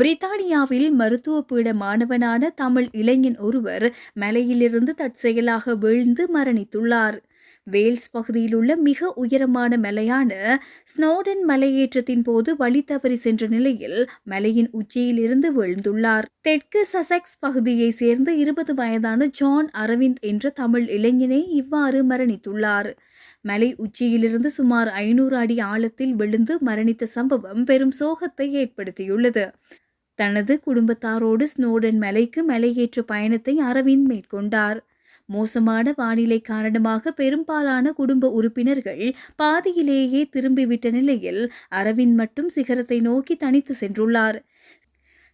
பிரித்தானியாவில் மருத்துவ பீட மாணவனான தமிழ் இளைஞன் ஒருவர் மலையிலிருந்து தற்செயலாக வீழ்ந்து மரணித்துள்ளார். வேல்ஸ் பகுதியில் உள்ள மிக உயரமான மலையான ஸ்னோடன் மலையேற்றத்தின் போது வழி தவறி சென்ற நிலையில் மலையின் உச்சியிலிருந்து விழுந்துள்ளார். தெற்கு சசெக்ஸ் பகுதியைச் சேர்ந்த இருபது வயதான ஜான் அரவிந்த் என்ற தமிழ் இளைஞனை இவ்வாறு மரணித்துள்ளார். மலை உச்சியிலிருந்து சுமார் ஐநூறு அடி ஆழத்தில் விழுந்து மரணித்த சம்பவம் பெரும் சோகத்தை ஏற்படுத்தியுள்ளது. தனது குடும்பத்தாரோடு ஸ்னோடன் மலைக்கு மலையேற்ற பயணத்தை அரவிந்த் மேற்கொண்டார். மோசமான வானிலை காரணமாக பெரும்பாலான குடும்ப உறுப்பினர்கள் பாதியிலேயே திரும்பிவிட்ட நிலையில் அரவிந்த் மட்டும் சிகரத்தை நோக்கி தனித்து சென்றுள்ளார்.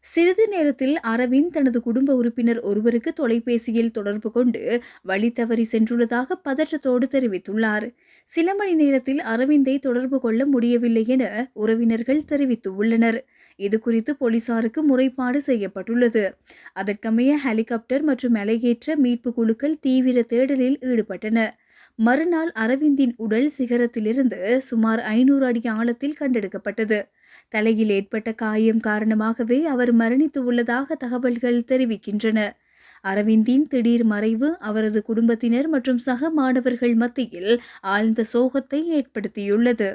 சிறிது நேரத்தில் அரவிந்த் தனது குடும்ப உறுப்பினர் ஒருவருக்கு தொலைபேசியில் தொடர்பு கொண்டு வழி தவறி சென்றுள்ளதாக பதற்றத்தோடு தெரிவித்துள்ளார். சில மணி நேரத்தில் அரவிந்தை தொடர்பு கொள்ள முடியவில்லை என உறவினர்கள் தெரிவித்துள்ளனர் இதுகுறித்து போலீசாருக்கு முறைப்பாடு செய்யப்பட்டுள்ளது. அதற்கமைய ஹெலிகாப்டர் மற்றும் மலையேற்ற மீட்பு குழுக்கள் தீவிர தேடலில் ஈடுபட்டன. மறுநாள் அரவிந்தின் உடல் சிகரத்திலிருந்து சுமார் ஐநூறு அடி ஆழத்தில் கண்டெடுக்கப்பட்டது. தலையில் ஏற்பட்ட காயம் காரணமாகவே அவர் மரணித்து உள்ளதாக தகவல்கள் தெரிவிக்கின்றன. அரவிந்தின் திடீர் மறைவு அவரது குடும்பத்தினர் மற்றும் சக மாணவர்கள் மத்தியில் ஆழ்ந்த சோகத்தை ஏற்படுத்தியுள்ளது.